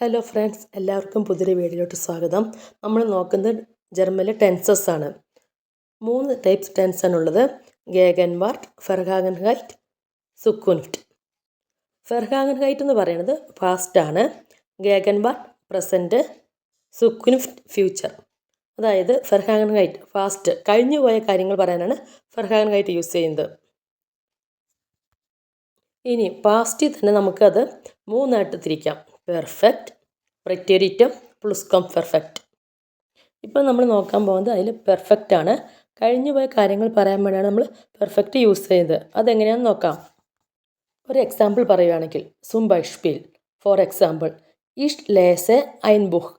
Hello friends എല്ലാവർക്കും പുതിയൊരു വീഡിയോയിലോട്ട് സ്വാഗതം. നമ്മൾ നോക്കുന്നത് ജർമ്മനിലെ ടെൻസസ് ആണ്. മൂന്ന് ടൈപ്സ് ടെൻസ് ആണുള്ളത്. ഗേഗൻവാർട്ട് ഫെർഹാഗൻ ഹൈറ്റ് സുക്കുൻഫ്റ്റ് ഫെർഹാഗൻ ഹൈറ്റ് എന്ന് പറയുന്നത് പാസ്റ്റ് ആണ്. ഗേഗൻവാർട്ട് പ്രസന്റ് സുക്കുൻഫ്റ്റ് ഫ്യൂച്ചർ അതായത് ഫെർഹാഗൻ ഹൈറ്റ് ഫാസ്റ്റ് കഴിഞ്ഞു പോയ കാര്യങ്ങൾ പറയാനാണ് ഫെർഹാഗൻ ഹൈറ്റ് യൂസ് ചെയ്യുന്നത്. ഇനി പാസ്റ്റിൽ തന്നെ നമുക്കത് മൂന്നായിട്ട് തിരിക്കാം. പെർഫെക്റ്റ് പ്രിറ്റേരിറ്റം പ്ലുസ്കം പെർഫെക്റ്റ് ഇപ്പം നമ്മൾ നോക്കാൻ പോകുന്നത് അതിൽ പെർഫെക്റ്റ് ആണ്. കഴിഞ്ഞു പോയ കാര്യങ്ങൾ പറയാൻ വേണ്ടിയാണ് നമ്മൾ പെർഫെക്റ്റ് യൂസ് ചെയ്തത് അതെങ്ങനെയാണെന്ന് നോക്കാം. ഒരു എക്സാമ്പിൾ പറയുകയാണെങ്കിൽ സും ബൈഷ്പീൽ ഫോർ എക്സാമ്പിൾ ഇഷ് ലേസെ ഐൻ ബുക്ക്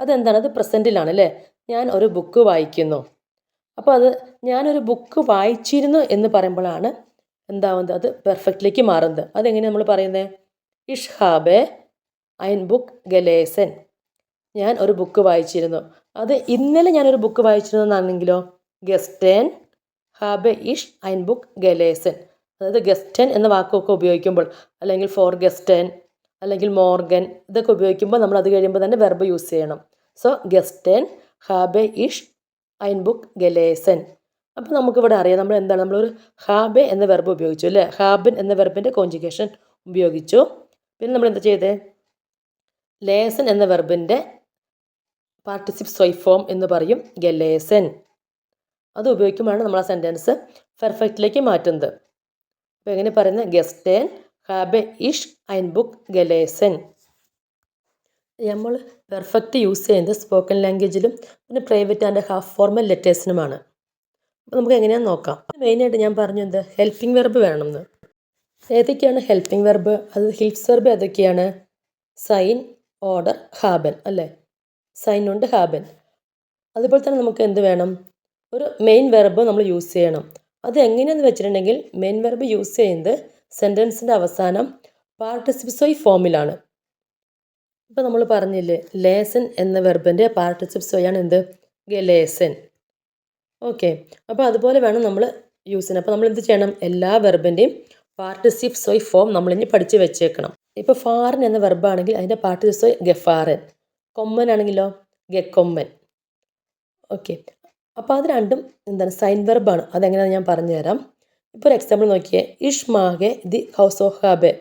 അതെന്താണ്? അത് പ്രസന്റിലാണ് അല്ലേ? ഞാൻ ഒരു ബുക്ക് വായിക്കുന്നു. അപ്പോൾ അത് ഞാനൊരു ബുക്ക് വായിച്ചിരുന്നു എന്ന് പറയുമ്പോഴാണ് എന്താവുന്നത്? അത് പെർഫെക്റ്റിലേക്ക് മാറുന്നത്. അതെങ്ങനെ നമ്മൾ പറയുന്നത്? ഇഷ് ഹാബെ ഐൻ ബുക്ക് ഗലേസൻ. ഞാൻ ഒരു ബുക്ക് വായിച്ചിരുന്നു. അത് ഇന്നലെ ഞാനൊരു ബുക്ക് വായിച്ചിരുന്നു എന്നാണെങ്കിലോ ഗസ്റ്റേൻ ഹാബെ ഇഷ് ഐൻ ബുക്ക് ഗലേസൻ. അതായത് ഗസ്റ്റൻ എന്ന വാക്കൊക്കെ ഉപയോഗിക്കുമ്പോൾ അല്ലെങ്കിൽ ഫോർ ഗസ്റ്റൻ അല്ലെങ്കിൽ മോർഗൻ ഇതൊക്കെ ഉപയോഗിക്കുമ്പോൾ നമ്മൾ അത് കഴിയുമ്പോൾ തന്നെ വെർബ് യൂസ് ചെയ്യണം. സോ ഗസ്റ്റൻ ഹാബെ ഇഷ് ഐൻ ബുക്ക് ഗലേസൻ. അപ്പോൾ നമുക്കിവിടെ അറിയാം നമ്മൾ എന്താണ്? നമ്മളൊരു ഹാബെ എന്ന വെർബ് ഉപയോഗിച്ചു അല്ലേ? ഹാബൻ എന്ന വെർബിന്റെ കോഞ്ചുഗേഷൻ ഉപയോഗിച്ചു. പിന്നെ നമ്മൾ എന്താ ചെയ്തത് ലേസൻ എന്ന വെർബിന്റെ പാർട്ടിസിപ്പ് സ്വൈ ഫോം എന്ന് പറയും ഗലേസൻ. അത് ഉപയോഗിക്കുമ്പോഴാണ് നമ്മൾ ആ സെന്റൻസ് പെർഫെക്റ്റിലേക്ക് മാറ്റുന്നത്. അപ്പോൾ എങ്ങനെ പറയുന്നത്? ഗസ്റ്റേൻ ഹാബെ ഇഷ് ഐൻ ബുക്ക് ഗലേസൻ. നമ്മൾ പെർഫെക്റ്റ് യൂസ് ചെയ്യുന്നത് സ്പോക്കൺ ലാംഗ്വേജിലും പിന്നെ പ്രൈവറ്റ് ആൻഡ് ഹാഫ് ഫോർമൽ ലെറ്റേഴ്സിനുമാണ്. അപ്പോൾ നമുക്ക് എങ്ങനെയാണെന്ന് നോക്കാം. മെയിനായിട്ട് ഞാൻ പറഞ്ഞു എന്ത്? ഹെൽപ്പിംഗ് വെർബ് വേണമെന്ന്. ഏതൊക്കെയാണ് ഹെൽപ്പിംഗ് വെർബ്? അത് ഹിൽപ്സ് വെർബ് ഏതൊക്കെയാണ്? സൈൻ ഓർഡർ ഹാബൻ അല്ലേ? സൈൻ ഉണ്ട് ഹാബൻ അതുപോലെ തന്നെ നമുക്ക് എന്ത് വേണം? ഒരു മെയിൻ വെർബ് നമ്മൾ യൂസ് ചെയ്യണം. അത് എങ്ങനെയെന്ന് വെച്ചിട്ടുണ്ടെങ്കിൽ മെയിൻ വെർബ് യൂസ് ചെയ്യുന്നത് സെന്റൻസിന്റെ അവസാനം പാർട്ടിസിപ്സോയി ഫോമിലാണ് ഇപ്പോൾ നമ്മൾ പറഞ്ഞില്ലേ ലേസൻ എന്ന വെർബിന്റെ പാർട്ടിസിപ്സോയാണ് എന്ത്? ഗലേസൻ ഓക്കെ അപ്പോൾ അതുപോലെ വേണം നമ്മൾ യൂസ് ചെയ്യണം അപ്പോൾ നമ്മൾ എന്ത് ചെയ്യണം? എല്ലാ വെർബിന്റെയും പാർട്ടിസിപ്സോയി ഫോം നമ്മളിനി പഠിച്ച് വെച്ചേക്കണം. ഇപ്പോൾ ഫാറൻ എന്ന വെർബാണെങ്കിൽ അതിന്റെ പാട്ട് ദിവസം ഗഫാറൻ. കൊമ്മൻ ആണെങ്കിലോ ഗക്കൊമ്മൻ. ഓക്കെ അപ്പോൾ അത് രണ്ടും എന്താണ്? സൈൻ വെർബാണ് അതെങ്ങനെയാണെന്ന് ഞാൻ പറഞ്ഞുതരാം. ഇപ്പോൾ ഒരു എക്സാമ്പിൾ നോക്കിയേ. ഇഷ് മാഗെ ദി ഹൗസ് ഓഫ് ഹാബെ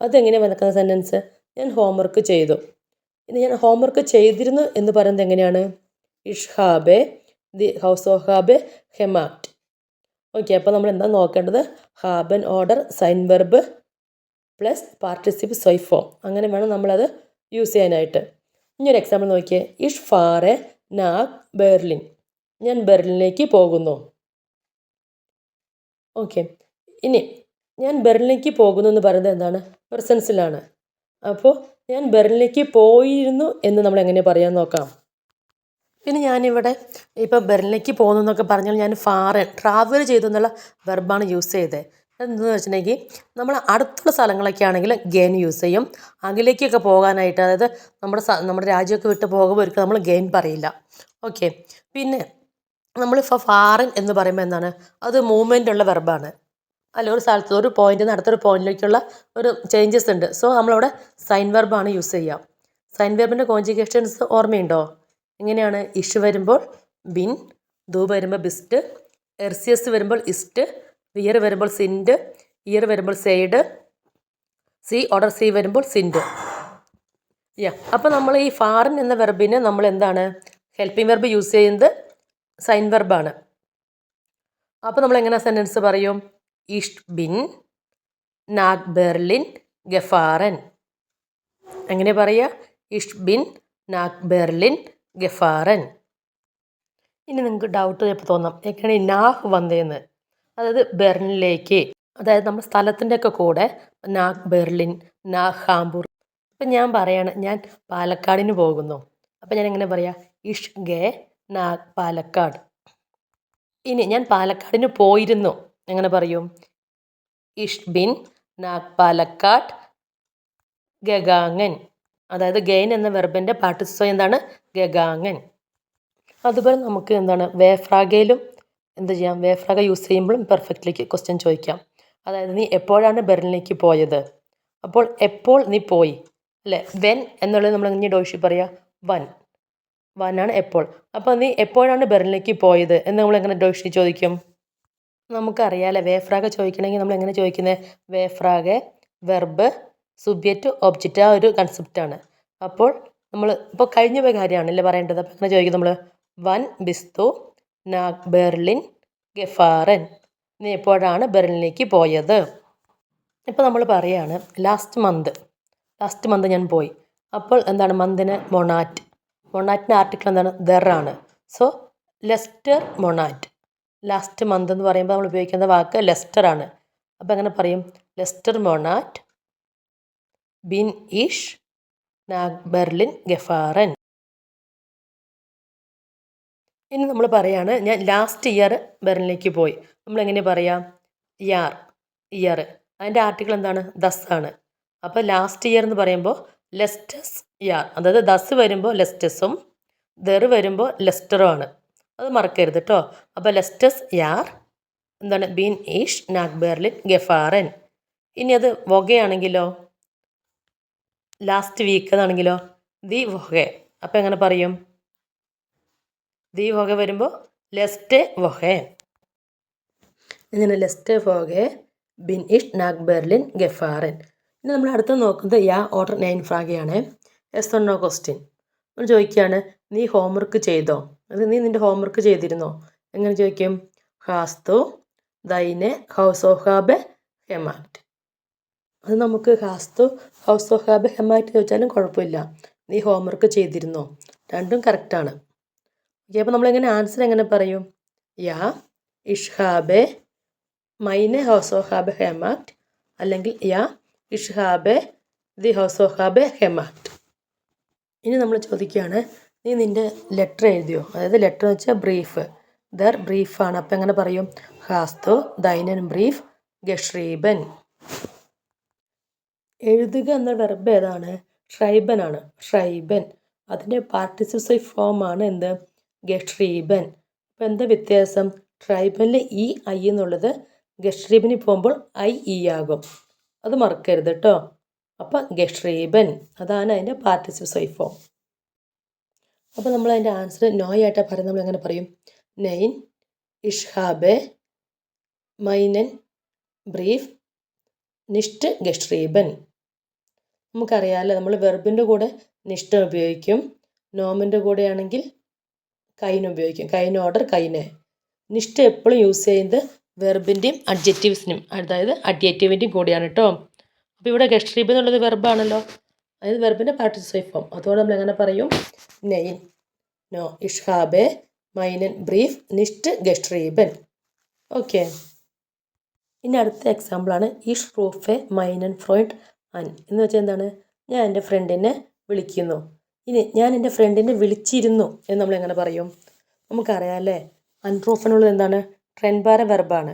അതെങ്ങനെയാണ് വന്നിക്കുന്ന സെന്റൻസ് ഞാൻ ഹോംവർക്ക് ചെയ്തു. ഇനി ഞാൻ ഹോംവർക്ക് ചെയ്തിരുന്നു എന്ന് പറയുന്നത് എങ്ങനെയാണ്? ഇഷ് ഹാബെ ദി ഹൗസ് ഓഫ് ഹാബെ ഹെമാക്ട് ഓക്കെ അപ്പോൾ നമ്മൾ എന്താ നോക്കേണ്ടത്? ഹാബൻ ഓർഡർ സൈൻ വെർബ് പ്ലസ് പാർട്ടിസിപ്പ് സൊയ്ഫോം അങ്ങനെ വേണം നമ്മളത് യൂസ് ചെയ്യാനായിട്ട്. ഇനി ഒരു എക്സാമ്പിൾ നോക്കിയേ. ഇഷ് ഫാറെ നാഗ് ബെർലിൻ. ഞാൻ ബെർലിനിലേക്ക് പോകുന്നു. ഓക്കെ ഇനി ഞാൻ ബെർലിനിലേക്ക് പോകുന്നു എന്ന് പറയുന്നത് എന്താണ്? പ്രസൻസിലാണ് അപ്പോൾ ഞാൻ ബെർലിനിലേക്ക് പോയിരുന്നു എന്ന് നമ്മൾ എങ്ങനെ പറയാൻ നോക്കാം? പിന്നെ ഞാനിവിടെ ഇപ്പോൾ ബെർലിനിലേക്ക് പോകുന്നു എന്നൊക്കെ പറഞ്ഞാൽ ഞാൻ ഫാറൻ ട്രാവൽ ചെയ്തു എന്നുള്ള വെർബാണ് യൂസ് ചെയ്തത് എന്തെന്ന് വെച്ചിട്ടുണ്ടെങ്കിൽ നമ്മൾ അടുത്തുള്ള സ്ഥലങ്ങളൊക്കെ ആണെങ്കിൽ ഗെയിൻ യൂസ് ചെയ്യും. അകലേക്കൊക്കെ പോകാനായിട്ട് അതായത് നമ്മുടെ നമ്മുടെ രാജ്യമൊക്കെ വിട്ട് ഒരിക്കലും നമ്മൾ ഗെയിൻ പറയില്ല. ഓക്കെ. പിന്നെ നമ്മളിപ്പോൾ ഫാറിൻ എന്ന് പറയുമ്പോൾ എന്താണ്? അത് മൂവ്മെന്റ് ഉള്ള വെർബാണ് അല്ല ഒരു സ്ഥലത്ത് ഒരു പോയിന്റിൽ നിന്ന് അടുത്തൊരു പോയിന്റിലേക്കുള്ള ഒരു ചേഞ്ചസ് ഉണ്ട്. സോ നമ്മളവിടെ സൈൻ വെർബാണ് യൂസ് ചെയ്യുക. സൈൻ വെർബിന്റെ കോഞ്ചിക്കേഷൻസ് ഓർമ്മയുണ്ടോ? എങ്ങനെയാണ്? ഇഷ് വരുമ്പോൾ ബിൻ ദു വരുമ്പോൾ ബിസ്റ്റ് എർസിയസ് വരുമ്പോൾ ഇസ്റ്റ് വിയർ വരുമ്പോൾ സിൻഡ് ഇയർ വരുമ്പോൾ സെയ്ഡ് സി ഓർഡർ സി വരുമ്പോൾ സിൻഡ് യാ അപ്പോൾ നമ്മൾ ഈ ഫാറിൻ എന്ന വെർബിന് നമ്മൾ എന്താണ്? ഹെൽപ്പിംഗ് വെർബ് യൂസ് ചെയ്യുന്നത് സൈൻ വെർബാണ് അപ്പോൾ നമ്മൾ എങ്ങനെ സെന്റൻസ് പറയും? ഇഷ് ബിൻ നാഗ് ബെർലിൻ ഗഫാറൻ എങ്ങനെ പറയുക ഇഷ് ബിൻ നാഗ് ബെർലിൻ ഗഫാറൻ ഇനി നിങ്ങൾക്ക് ഡൗട്ട് ചിലപ്പോൾ തോന്നാം. എങ്ങനെയാണ് നാഹ് വന്നതെന്ന് അതായത് ബെർലിനിലേക്ക് അതായത് നമ്മുടെ സ്ഥലത്തിന്റെ ഒക്കെ കൂടെ നാഗ് ബെർലിൻ നാഗ് ഹാംബൂർ. ഇപ്പം ഞാൻ പറയാണ് ഞാൻ പാലക്കാടിന് പോകുന്നു. അപ്പം ഞാൻ എങ്ങനെ പറയാം? ഇഷ് ഗേ നാഗ് പാലക്കാട്. ഇനി ഞാൻ പാലക്കാടിന് പോയിരുന്നു. എങ്ങനെ പറയും? ഇഷ് ബിൻ നാഗ് പാലക്കാട് ഗഗാങ്ങൻ. അതായത് ഗെയിൻ എന്ന വെർബിന്റെ പാർട്ടിസിപ്പോ എന്താണ്? ഗഗാങ്ങൻ. അതുപോലെ നമുക്ക് എന്താണ്? വേഫ്രാഗയിലും എന്ത് ചെയ്യാം? വേഫ്രാഗ യൂസ് ചെയ്യുമ്പോഴും പെർഫെക്റ്റിലേക്ക് ക്വസ്റ്റ്യൻ ചോദിക്കാം. അതായത് നീ എപ്പോഴാണ് ബെർലിനിലേക്ക് പോയത്? അപ്പോൾ എപ്പോൾ നീ പോയി? അല്ലേ? വെൻ എന്നുള്ളത് നമ്മൾ ഇനി ഡോഷി പറയുക വൻ ആണ് എപ്പോൾ. അപ്പോൾ നീ എപ്പോഴാണ് ബെർലിനിലേക്ക് പോയത് എന്ന് നമ്മൾ എങ്ങനെ ഡോഷി ചോദിക്കും? നമുക്കറിയാമല്ലേ വേഫ്രാഗെ ചോദിക്കണമെങ്കിൽ നമ്മൾ എങ്ങനെ ചോദിക്കുന്നത് വേഫ്രാഗെ വെർബ് സുബ്ജക്റ്റ് ഒബ്ജക്റ്റ് ആ ഒരു കൺസെപ്റ്റാണ് അപ്പോൾ നമ്മൾ ഇപ്പോൾ കഴിഞ്ഞ പോയ കാര്യമാണല്ലേ പറയേണ്ടത്? അപ്പോൾ എങ്ങനെ ചോദിക്കും നമ്മൾ വൻ ബിസ്തു നാഗ് ബെർലിൻ ഗെഫാറൻ നീ എപ്പോഴാണ് ബെർലിനിലേക്ക് പോയത്. ഇപ്പോൾ നമ്മൾ പറയുകയാണ് ലാസ്റ്റ് മന്ത് ലാസ്റ്റ് മന്ത് ഞാൻ പോയി. അപ്പോൾ എന്താണ് മന്തിന് മൊണാറ്റ് മൊണാറ്റിന്റെ ആർട്ടിക്കിൾ എന്താണ്? ദർ ആണ്. സോ ലെസ്റ്റർ മൊണാറ്റ് ലാസ്റ്റ് മന്ത് എന്ന് പറയുമ്പോൾ നമ്മൾ ഉപയോഗിക്കുന്ന വാക്ക് ലെസ്റ്റർ ആണ്. അപ്പോൾ എങ്ങനെ പറയും? ലെസ്റ്റർ മൊണാറ്റ് ബിൻ ഇഷ് നാഗ് ബെർലിൻ ഗെഫാറൻ ഇനി നമ്മൾ പറയാണ് ഞാൻ ലാസ്റ്റ് ഇയർ ബെർലിനിലേക്ക് പോയി. നമ്മൾ എങ്ങനെ പറയാം? ഇയർ ഇയർ അതിന്റെ ആർട്ടിക്കിൾ എന്താണ്? ദസ് ആണ്. അപ്പോൾ ലാസ്റ്റ് ഇയർ എന്ന് പറയുമ്പോൾ ലെസ്റ്റസ് ഇയർ അതായത് ദസ് വരുമ്പോൾ ലെസ്റ്റസും ദർ വരുമ്പോൾ ലെസ്റ്ററും ആണ്. അത് മറക്കരുത് കേട്ടോ അപ്പോൾ ലെസ്റ്റസ് ഇയർ എന്താണ്? ബീൻ ഈഷ് നാഗ് ബെർലിൻ ഗെഫാറൻ ഇനി അത് വൊഗയാണെങ്കിലോ ലാസ്റ്റ് വീക്ക് എന്നാണെങ്കിലോ ദി വൊഗെ അപ്പോൾ എങ്ങനെ പറയും? ദി വക വരുമ്പോൾ ലെസ്റ്റ് വൊഹെ. ഇങ്ങനെ ലെസ്റ്റ് ഫോഗെ ബിൻ ഇഷ് നാഗ് ബെർലിൻ ഗെഫാറൻ. ഇനി നമ്മൾ അടുത്ത് നോക്കുന്നത് യാ ഓർഡർ നൈൻ ഫ്രാഗയാണ്. എസ് ഒന്നോ ക്വസ്റ്റ്യൻ നമ്മൾ ചോദിക്കുകയാണ് നീ ഹോംവർക്ക് ചെയ്തോ? അത് നീ നിന്റെ ഹോംവർക്ക് ചെയ്തിരുന്നോ? എങ്ങനെ ചോദിക്കും? ഹാസ്തു ദൈനെ ഹൗസ് ഓഫ് ഹാബ് ഹെമാറ്റ്. അത് നമുക്ക് ഹാസ്തു ഹൗസ് ഓഫ് ഹാബ് ഹെമാറ്റ് ചോദിച്ചാലും കുഴപ്പമില്ല. നീ ഹോംവർക്ക് ചെയ്തിരുന്നോ? രണ്ടും കറക്റ്റാണ് അപ്പോൾ നമ്മളെങ്ങനെ ആൻസർ എങ്ങനെ പറയും? യാ ഇഷ്ഹാബെ മൈനെ ഹൗസ് ഓഫ് ഹാബ് ഹെമാറ്റ് അല്ലെങ്കിൽ യാ ഇഷ്ഹാബെ ദി ഹൗസ് ഓഫ് ഹാബെ ഹെമാക്ട് ഇനി നമ്മൾ ചോദിക്കുകയാണ് നീ നിന്റെ ലെറ്റർ എഴുതിയോ? അതായത് ലെറ്റർ എന്ന് വെച്ചാൽ ബ്രീഫ് ദർ ബ്രീഫാണ് അപ്പം എങ്ങനെ പറയും? ഹാസ്തു ദൈനൻ ബ്രീഫ് ഗഷ്രീബൻ. എഴുതുക എന്ന വെർബ് ഏതാണ്? ഷ്രൈബൻ ആണ് ഷ്രൈബൻ. അതിന്റെ പാർട്ടിസിപ്പൽ ഫോം ആണ് എന്ത്? ഗഷ്രീബൻ അപ്പം എന്താ വ്യത്യാസം? ട്രൈബനിൽ ഇ ഐ എന്നുള്ളത് ഗഷ്രീബിന് പോകുമ്പോൾ ഐ ഇ ആകും. അത് മറക്കരുത് കേട്ടോ അപ്പം ഗഷ്രീബൻ അതാണ് അതിന്റെ പാർട്ടിസിപ്പ് സൈഫോം. അപ്പോൾ നമ്മൾ അതിന്റെ ആൻസർ നോയ് ആയിട്ടാണ് പറയുന്നത്. നമ്മൾ എങ്ങനെ പറയും? നെയ്ൻ ഇഷ്ഹാബെ മൈനൻ ബ്രീഫ് നിഷ്ട് ഗഷ്രീബൻ നമുക്കറിയാമല്ലോ നമ്മൾ വെർബിന്റെ കൂടെ നിഷ്ഠ ഉപയോഗിക്കും. നോമിന്റെ കൂടെ ആണെങ്കിൽ കൈന ഉപയോഗിക്കും. കൈന ഓർഡർ കൈനെ. നിഷ്ഠ എപ്പോഴും യൂസ് ചെയ്യുന്നത് വെർബിന്റെയും അഡ്ജക്റ്റീവ്സിനും അതായത് അഡ്ജക്റ്റീവിന്റെയും കൂടിയാണ് കേട്ടോ അപ്പോൾ ഇവിടെ ഗഷ്ട്രീബ് എന്നുള്ളത് വെർബാണല്ലോ അതായത് വെർബിന്റെ പാർട്ടിസിപ്പൽ ഫോം അതുകൊണ്ട് നമ്മൾ എങ്ങനെ പറയും? നെയിൻ. നോ. ഇഷ്ഹാബെ. മൈനൻ. ബ്രീഫ്. നിഷ്ട് ഗഷ്ട്രീബൻ ഓക്കെ. ഇനി അടുത്ത എക്സാമ്പിളാണ് ഇഷ് റൂഫെ മൈനൻ ഫ്രോയിഡ് അൻ. എന്ന് വെച്ചാൽ എന്താണ്? ഞാൻ എന്റെ ഫ്രണ്ടിനെ വിളിക്കുന്നു. ഇനി ഞാൻ എന്റെ ഫ്രണ്ടിനെ വിളിച്ചിരുന്നു എന്ന് നമ്മൾ എങ്ങനെ പറയും? നമുക്കറിയാം അല്ലേ? അൺറൂഫിനുള്ളത് എന്താണ്? ട്രെൻബാര വെർബാണ്.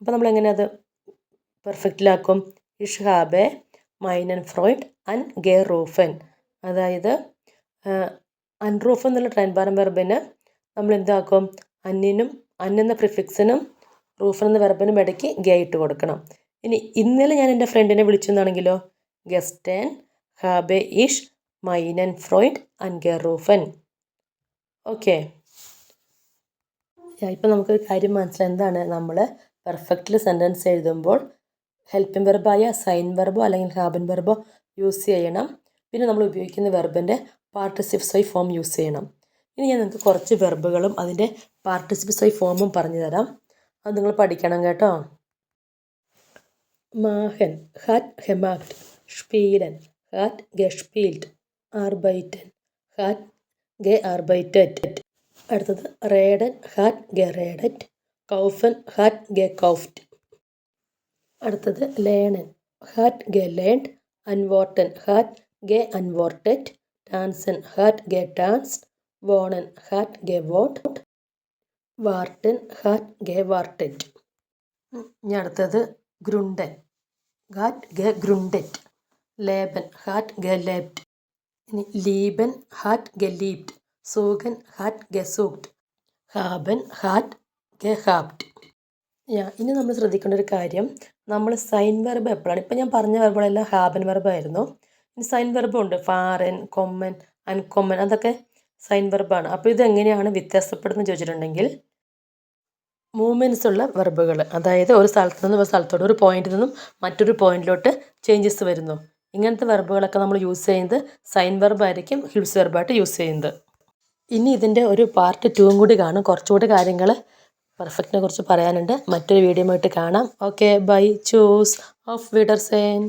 അപ്പോൾ നമ്മൾ എങ്ങനെ അത് പെർഫെക്റ്റിലാക്കും ഇഷ്ഹാബെ മൈനൻ ഫ്രോയിഡ് അൻ ഗെ റൂഫൻ അതായത് അൺറൂഫ് എന്നുള്ള ട്രെൻബാരം വെർബിന് നമ്മൾ എന്താക്കും? അന്നിനും അന്നെന്ന പ്രിഫിക്സിനും റൂഫൻ എന്ന വെർബിനും ഇടയ്ക്ക് ഗെ ഇട്ട് കൊടുക്കണം. ഇനി ഇന്നലെ ഞാൻ എന്റെ ഫ്രണ്ടിനെ വിളിച്ചെന്നാണെങ്കിലോ? ഗസ്റ്റൻ ഹാബെ ഇഷ് മൈനൻ ഫ്രോയിഡ് ആൻഡ് ഗെറൂഫൻ. ഓക്കെ. ഇപ്പം നമുക്കൊരു കാര്യം മനസ്സിലായി. എന്താണ്? നമ്മൾ പെർഫെക്റ്റ്ലി സെന്റൻസ് എഴുതുമ്പോൾ ഹെൽപ്പിംഗ് വെർബായ സൈൻ വെർബോ അല്ലെങ്കിൽ ഹാബൻ വെർബോ യൂസ് ചെയ്യണം. പിന്നെ നമ്മൾ ഉപയോഗിക്കുന്ന വെർബിന്റെ പാർട്ടിസിപ്സൈ ഫോം യൂസ് ചെയ്യണം. ഇനി ഞാൻ നിങ്ങൾക്ക് കുറച്ച് വെർബുകളും അതിന്റെ പാർട്ടിസിപ്പിസൈ ഫോമും പറഞ്ഞു തരാം. അത് നിങ്ങൾ പഠിക്കണം കേട്ടോ. മാഹൻ ഹാറ്റ് ഹെമാക്ട് ഷ്പീലൻ ഹാറ്റ് ഗെഷ്പീൽഡ് ആർബൈറ്റൻ ഹാറ്റ് ഗെ ആർബൈറ്ററ്റ് അടുത്തത് റേഡൻ ഹാറ്റ് ഗെ റേഡറ്റ് കൗഫൻ ഹാറ്റ് ഗെ കൗഫ്റ്റ് അടുത്തത് ലേണൻ ഹാറ്റ് ഗെ ലേൺഡ് അൻവോർട്ടൻ ഹാറ്റ് ഗെ അൻവോർട്ടറ്റ് ടാൻസൻ ഹാറ്റ് ഗെ ടാൻസ്ഡ് വോണൻ ഹാറ്റ് ഗെ വോട്ട് വാർട്ടൻ ഹാറ്റ് ഗെ വാർട്ടറ്റ് ഇനി അടുത്തത് ഗ്രുണ്ടൻ ഹാറ്റ് ഗെ ഗ്രുണ്ടറ്റ് ലേബൻ ഹാറ്റ് ഗെ ലേബ്ഡ് ഇനി ലീബൻ ഹാറ്റ് ഗെ സോഗൻ ഹാറ്റ് ഗെ സൂക്ഡ് ഹാബൻ ഹാറ്റ് ഗെ ഹാബ്ഡ് യാ ഇനി നമ്മൾ ശ്രദ്ധിക്കേണ്ട ഒരു കാര്യം നമ്മൾ സൈൻ വെർബ് എപ്പോഴാണ് ഇപ്പം ഞാൻ പറഞ്ഞ വെർബുകളെല്ലാം ഹാബൻ വെർബായിരുന്നു ഇനി സൈൻ വെർബുണ്ട് ഫാറൻ കൊമ്മൻ അൻകൊമ്മൻ അതൊക്കെ സൈൻ വെർബാണ് അപ്പോൾ ഇതെങ്ങനെയാണ് വ്യത്യാസപ്പെടുന്നത് ചോദിച്ചിട്ടുണ്ടെങ്കിൽ മൂവ്മെന്റ്സ് ഉള്ള വെർബുകൾ അതായത് ഒരു സ്ഥലത്ത് നിന്ന് ഒരു സ്ഥലത്തോട്ട് ഒരു പോയിന്റിൽ നിന്നും മറ്റൊരു പോയിന്റിലോട്ട് ചേഞ്ചസ് വരുന്നു. ഇങ്ങനത്തെ വെർബുകളൊക്കെ നമ്മൾ യൂസ് ചെയ്യുന്നത് സൈൻ വെർബായിരിക്കും ഹിൽസ് വെർബായിട്ട് യൂസ് ചെയ്യുന്നത്. ഇനി ഇതിന്റെ ഒരു പാർട്ട് ടൂവും കൂടി കാണും. കുറച്ചുകൂടി കാര്യങ്ങൾ പെർഫെക്റ്റിനെ കുറിച്ച് പറയാനുണ്ട്. മറ്റൊരു വീഡിയോ ആയിട്ട് കാണാം. ഓക്കെ ബൈ ചൂസ് ഓഫ് വിഡർസേൻ